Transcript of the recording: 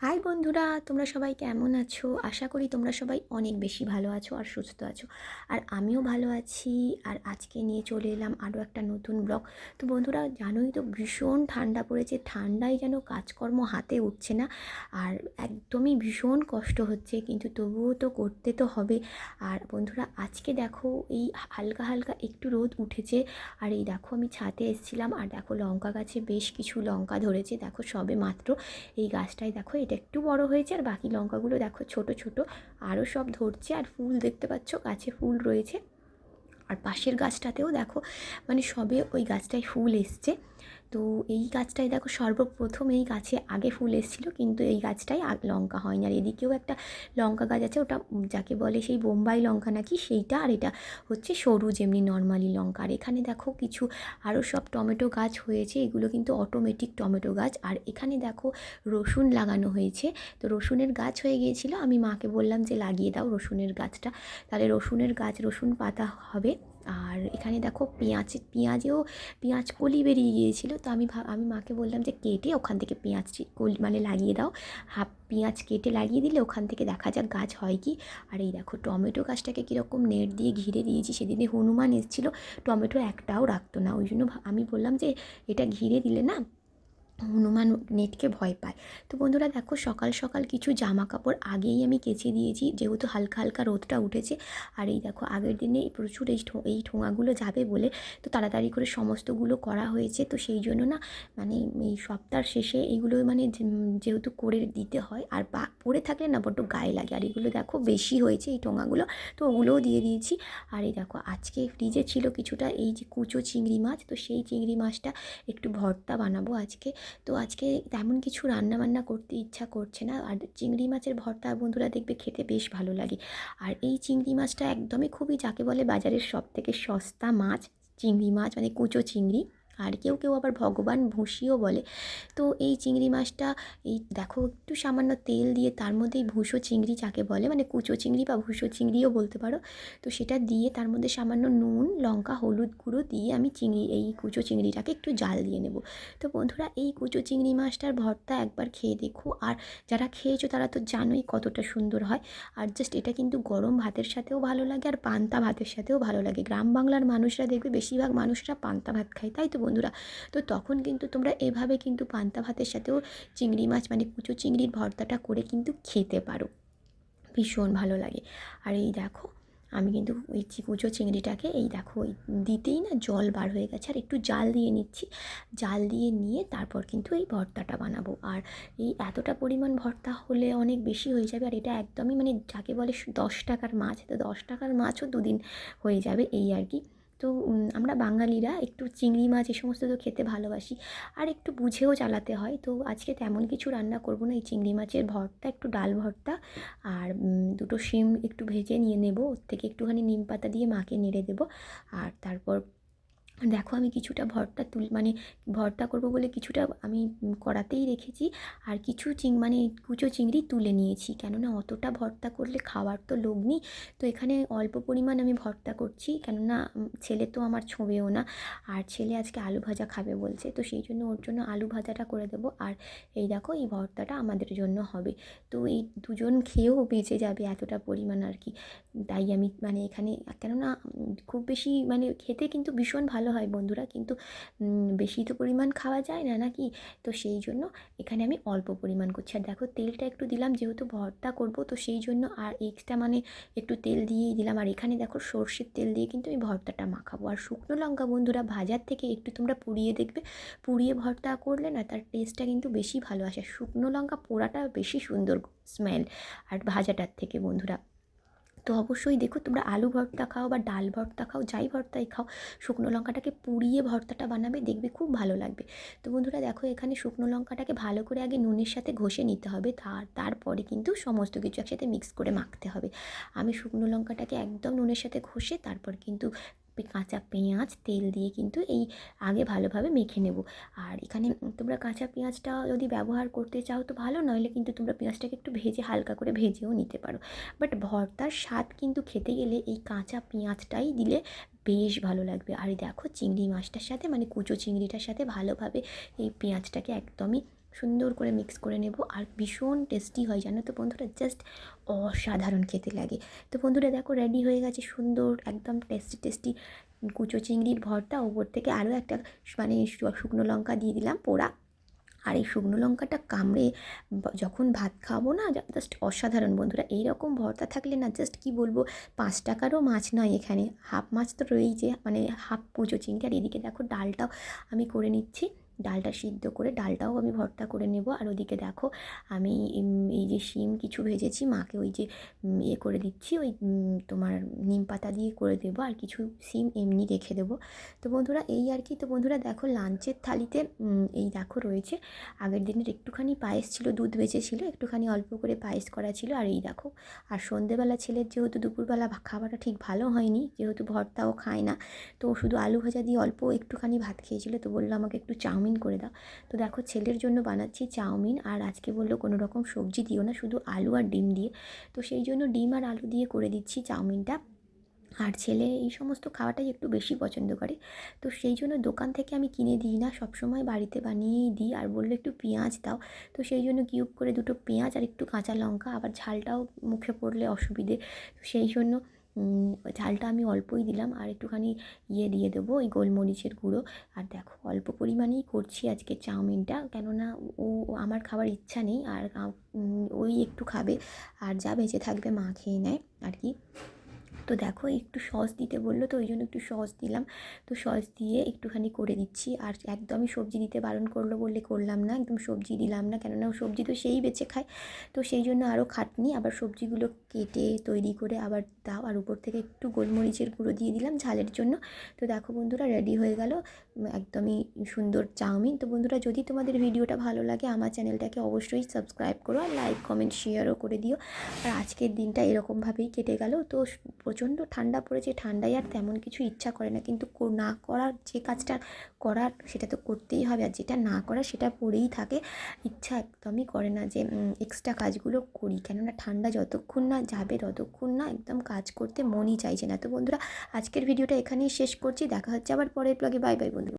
High বন্ধুরা, তোমরা সবাই কেমন আছো? আশা করি তোমরা সবাই অনেক বেশি ভালো আছো আর সুস্থ আছো। আর আমিও ভালো আছি। আর আজকে নিয়ে চলে এলাম আরও একটা নতুন ব্লগ। তো বন্ধুরা, জানোই তো ভীষণ ঠান্ডা পড়েছে। ঠান্ডায় যেন কাজকর্ম হাতে উঠছে না। আর একদমই ভীষণ কষ্ট হচ্ছে। কিন্তু তবুও তো করতে তো হবে। আর বন্ধুরা, আজকে দেখো, এই হালকা হালকা একটু রোদ উঠেছে। আর এই দেখো, আমি ছাদে এসেছিলাম। আর দেখো, লঙ্কা গাছে বেশ কিছু লঙ্কা ধরেছে। দেখো, সবে মাত্র। এই গাছটায় দেখো এটা একটু বড় হয়েছে আর বাকি লঙ্কাগুলো দেখো ছোট ছোট। আরও সব ধরছে আর ফুল দেখতে পাচ্ছ, গাছে ফুল রয়েছে। আর পাশের গাছটাতেও দেখো মানে সবে ওই গাছটায় ফুল এসছে। তো এই গাছটায় দেখো, সর্বপ্রথম এই গাছে আগে ফুল এসেছিল, কিন্তু এই গাছটায় আগ লঙ্কা হয়নি। আর এদিকেও একটা লঙ্কা গাছ আছে, ওটা যাকে বলে সেই বোম্বাই লঙ্কা নাকি, সেইটা আর এটা হচ্ছে সরু যেমনি নর্মালি লঙ্কা। আর এখানে দেখো কিছু আরও সব টমেটো গাছ হয়েছে, এগুলো কিন্তু অটোমেটিক টমেটো গাছ। আর এখানে দেখো রসুন লাগানো হয়েছে, তো রসুনের গাছ হয়ে গিয়েছিল। আমি মাকে বললাম যে, লাগিয়ে দাও রসুনের গাছটা। তাহলে রসুনের গাছ, রসুন পাতা হবে। আর এখানে দেখো পেঁয়াজ, পেঁয়াজেও পেঁয়াজ কলি বেরিয়ে গিয়েছিল। তো আমি আমি মাকে বললাম যে, কেটে ওখান থেকে পেঁয়াজ কলি মানে লাগিয়ে দাও। হাফ পেঁয়াজ কেটে লাগিয়ে দিলে ওখান থেকে দেখা যাক গাছ হয় কি। আর এই দেখো টমেটো গাছটাকে কীরকম নেট দিয়ে ঘিরে দিয়েছি। সেদিনে হনুমান এসেছিল, টমেটো একটাও রাখতো না। ওই জন্য আমি বললাম যে, এটা ঘিরে দিলে না হনুমান নেটকে ভয় পায়। তো বন্ধুরা দেখো সকাল সকাল কিছু জামা কাপড় আগেই আমি কেচে দিয়েছি, যেহেতু হালকা হালকা রোদটা উঠেছে। আর এই দেখো আগের দিনে প্রচুর এই এই ঠোঙাগুলো যাবে বলে তো তাড়াতাড়ি করে সমস্তগুলো করা হয়েছে। তো সেই জন্য না মানে এই সপ্তাহ শেষে এইগুলো মানে যেহেতু করে দিতে হয়, আর বা, পরে থাকলে না বড্ড গায়ে লাগে। আর এগুলো দেখো বেশি হয়েছে এই ঠোঙাগুলো, তো ওগুলোও দিয়ে দিয়েছি। আর এই দেখো আজকে ফ্রিজে ছিল কিছুটা এই যে কুচো চিংড়ি মাছ, তো সেই চিংড়ি মাছটা একটু ভর্তা বানাবো আজকে। তো আজকে তেমন কিছু রান্না বান্না করতে ইচ্ছা করছে না। আর চিংড়ি মাছের ভর্তা বন্ধুরা দেখবে খেতে বেশ ভালো লাগে। আর এই চিংড়ি মাছটা একদমই খুবই যাকে বলে বাজারের সব থেকে সস্তা মাছ, চিংড়ি মাছ মানে কুচো চিংড়ি। আর কেউ কেউ আবার ভগবান ভুষিও বলে। তো এই চিংড়ি মাছটা এই দেখো একটু সামান্য তেল দিয়ে তার মধ্যেই ভুষো চিংড়ি যাকে বলে মানে কুচো চিংড়ি বা ভুষো চিংড়িও বলতে পারো। তো সেটা দিয়ে তার মধ্যে সামান্য নুন, লঙ্কা, হলুদ গুঁড়ো দিয়ে আমি চিংড়ি, এই কুচো চিংড়িটাকে একটু জাল দিয়ে নেব। তো বন্ধুরা এই কুচো চিংড়ি মাছটার ভর্তা একবার খেয়ে দেখো। আর যারা খেয়েছো তারা তো জানোই কতটা সুন্দর হয়। আর জাস্ট এটা কিন্তু গরম ভাতের সাথেও ভালো লাগে আর পান্তা ভাতের সাথেও ভালো লাগে। গ্রাম বাংলার মানুষরা দেখবে, বেশিরভাগ মানুষরা পান্তা ভাত খায়, তাই তো বন্ধুরা। তো তখন কিন্তু তোমরা এভাবে কিন্তু পান্তা ভাতের সাথেও চিংড়ি মাছ মানে কুচো চিংড়ির ভর্তাটা করে কিন্তু খেতে পারো। ভীষণ ভালো লাগে। আর এই দেখো, আমি কিন্তু ওই কুচো চিংড়িটাকে এই দেখো, ওই দিতেই না জল বার হয়ে গেছে। আর একটু জাল দিয়ে নিচ্ছি। জাল দিয়ে নিয়ে তারপর কিন্তু এই ভর্তাটা বানাবো। আর এই এতটা পরিমাণ ভর্তা হলে অনেক বেশি হয়ে যাবে। আর এটা একদমই মানে যাকে বলে দশ টাকার মাছ, তো দশ টাকার মাছও দুদিন হয়ে যাবে এই আর কি। তো আমরা বাঙালিরা একটু চিংড়ি মাছ এ সমস্ত তো খেতে ভালোবাসি। আর একটু বুঝেও চালাতে হয়। তো, আজকে তেমন কিছু রান্না করব না। এই চিংড়ি মাছের ভর্তা, একটু ডাল ভর্তা আর দুটো শিম একটু ভেজে নিয়ে নেব। ওর থেকে একটুখানি নিম পাতা দিয়ে মাকে নেড়ে দেবো। আর তারপর দেখো আমি কিছুটা ভর্তা তুল মানে ভর্তা করব বলে কিছুটা আমি কড়াতেই রেখেছি আর কিছু চিং মানে কুচো চিংড়ি তুলে নিয়েছি। কেননা অতটা ভর্তা করলে খাওয়ার তো লোক নেই। তো এখানে অল্প পরিমাণ আমি ভর্তা করছি, কেননা ছেলে তো আমার ছোঁবেও না। আর ছেলে আজকে আলু ভাজা খাবে বলছে, তো সেই জন্য ওর জন্য আলু ভাজাটা করে দেবো। আর এই দেখো, এই ভর্তাটা আমাদের জন্য হবে। তো এই দুজন খেয়েও বেঁচে যাবে এতটা পরিমাণ আর কি। তাই আমি মানে এখানে, কেননা খুব বেশি মানে খেতে কিন্তু ভীষণ ভালো ভালো হয় বন্ধুরা। কিন্তু বেশি তো পরিমাণ খাওয়া যায় না নাকি? তো সেই জন্য এখানে আমি অল্প পরিমাণ করছি। আর দেখো, তেলটা একটু দিলাম, যেহেতু ভর্তা করব, তো সেই জন্য আর এক্সট্রা মানে একটু তেল দিয়েই দিলাম। আর এখানে দেখো, সর্ষের তেল দিয়ে কিন্তু আমি ভর্তাটা মাখাবো। আর শুকনো লঙ্কা বন্ধুরা, ভাজার থেকে একটু তোমরা পুড়িয়ে দেখবে। পুড়িয়ে ভর্তা করলে না, তার টেস্টটা কিন্তু বেশি ভালো আসে। শুকনো লঙ্কা পোড়াটা বেশি সুন্দর স্মেল আর ভাজাটার থেকে বন্ধুরা। তো অবশ্যই দেখো তোমরা আলু ভর্তা খাও বা ডাল ভর্তা খাও, যাই ভর্তাই খাও, শুকনো লঙ্কাটাকে পুড়িয়ে ভর্তাটা বানাবে, দেখবে খুব ভালো লাগবে। তো বন্ধুরা দেখো এখানে শুকনো লঙ্কাটাকে ভালো করে আগে নুনের সাথে ঘষে নিতে হবে, তার, তারপরে কিন্তু সমস্ত কিছু একসাথে মিক্স করে মাখতে হবে। আমি শুকনো লঙ্কাটাকে একদম নুনের সাথে ঘষে তারপর কিন্তু কাঁচা পেঁয়াজ তেল দিয়ে কিন্তু এই আগে ভালোভাবে মেখে নেব। আর এখানে তোমরা কাঁচা পেঁয়াজটা যদি ব্যবহার করতে চাও তো ভালো, নইলে কিন্তু তোমরা পেঁয়াজটাকে একটু ভেজে হালকা করে ভেজেও নিতে পারো। বাট ভর্তার স্বাদ কিন্তু খেতে গেলে এই কাঁচা পেঁয়াজটাই দিলে বেশ ভালো লাগবে। আর দেখো চিংড়ি মাছটার সাথে মানে কুচো চিংড়িটার সাথে ভালোভাবে এই পেঁয়াজটাকে একদমই সুন্দর করে মিক্স করে নেব আর ভীষণ টেস্টি হয়, জানো তো বন্ধুরা? জাস্ট অসাধারণ খেতে লাগে। তো বন্ধুরা, দেখো রেডি হয়ে গেছে সুন্দর, একদম টেস্টি টেস্টি কুচো চিংড়ির ভরটা ওপর থেকে আরও একটা মানে শুকনো লঙ্কা দিয়ে দিলাম পোড়া। আর এই শুকনো লঙ্কাটা কামড়ে যখন ভাত খাব না জাস্ট অসাধারণ বন্ধুরা। এই রকম ভর্তা থাকলে না জাস্ট কি বলব, পাঁচ টাকারও মাছ নয় এখানে। হাফ মাছ তো রয়েইছে মানে হাফ পুজো চিংড়ি। আর এদিকে দেখো, ডালটাও আমি করে নিচ্ছি। ডালটা সিদ্ধ করে ডালটাও আমি ভর্তা করে নেব। আর ওদিকে দেখো, আমি এই যে শিম কিছু ভেজেছি, মাকে ওই যে ইয়ে করে দিচ্ছি, ওই তোমার নিম পাতা দিয়ে করে দেবো। আর কিছু শিম এমনি রেখে দেবো। তো বন্ধুরা, এই আর কি। তো বন্ধুরা, দেখো লাঞ্চের থালিতে এই দেখো রয়েছে, আগের দিনের একটুখানি পায়েস ছিল, দুধ বেঁচেছিলো, একটুখানি অল্প করে পায়েস করা ছিল। আর এই দেখো, আর সন্ধেবেলা ছেলের যেহেতু দুপুরবেলা খাবারটা ঠিক ভালো হয়নি, যেহেতু ভর্তাও খায় না, তো শুধু আলু ভাজা দিয়ে অল্প একটুখানি ভাত খেয়েছিল, তো বলল আমাকে একটু চাউমিন চাউমিন করে দাও। তো দেখো ছেলের জন্য বানাচ্ছি চাউমিন আর আজকে বলল কোনো রকম সবজি দিও না, শুধু আলু আর ডিম দিয়ে। তো সেই জন্য ডিম আর আলু দিয়ে করে দিচ্ছি চাউমিনটা। আর ছেলে এই সমস্ত খাওয়াটাই একটু বেশি পছন্দ করে। তো সেই জন্য দোকান থেকে আমি কিনে দিই না, সবসময় বাড়িতে বানিয়েই দিই। আর বলল একটু পেঁয়াজ দাও। তো সেই জন্য কিউব করে দুটো পেঁয়াজ আর একটু কাঁচা লঙ্কা, আবার ঝালটাও মুখে পড়লে অসুবিধে। সেই জন্য ঝালটা আমি অল্পই দিলাম আর একটুখানি ইয়ে দিয়ে দেবো ওই গোলমরিচের গুঁড়ো। আর দেখো, অল্প পরিমাণেই করছি আজকে চাউমিনটা, কেননা ও আমার খাবার ইচ্ছা নেই, আর ওই একটু খাবে, আর যা বেঁচে থাকবে মা খেয়ে নেয়, আর কি। তো দেখো, একটু সস দিতে বলল, তো ওই জন্য একটু সস দিলাম। তো সস দিয়ে একটুখানি করে দিচ্ছি। আর একদমই সবজি দিতে বারণ করল বললে করলাম না, একদম সবজি দিলাম না। কেননা সবজি তো সেই বেঁচে খায়। তো সেই জন্য আরও খাটনি, আবার সবজিগুলো কেটে তৈরি করে আবার দাও আর উপর থেকে একটু গোলমরিচের গুঁড়ো দিয়ে দিলাম ঝালের জন্য। তো দেখো বন্ধুরা রেডি হয়ে গেল একদমই সুন্দর চাউমিন। তো বন্ধুরা, যদি তোমাদের ভিডিওটা ভালো লাগে, আমার চ্যানেলটাকে অবশ্যই সাবস্ক্রাইব করো আর লাইক কমেন্ট শেয়ারও করে দিও। আর আজকের দিনটা এরকমভাবেই কেটে গেল। তো প্রচণ্ড ঠান্ডা পড়েছে, ঠান্ডায় আর তেমন কিছু ইচ্ছা করে না। কিন্তু না করার যে কাজটা করার, সেটা তো করতেই হবে। আর যেটা না করার, সেটা পড়েই থাকে। ইচ্ছা একদমই করে না যে এক্সট্রা কাজগুলো করি। কেননা ঠান্ডা যতক্ষণ না যাবে, ততক্ষণ না একদম কাজ করতে মনই চাইছে না। তো বন্ধুরা, আজকের ভিডিওটা এখানেই শেষ করছি। দেখা হচ্ছে আবার পরের ব্লগে বাই বাই বন্ধু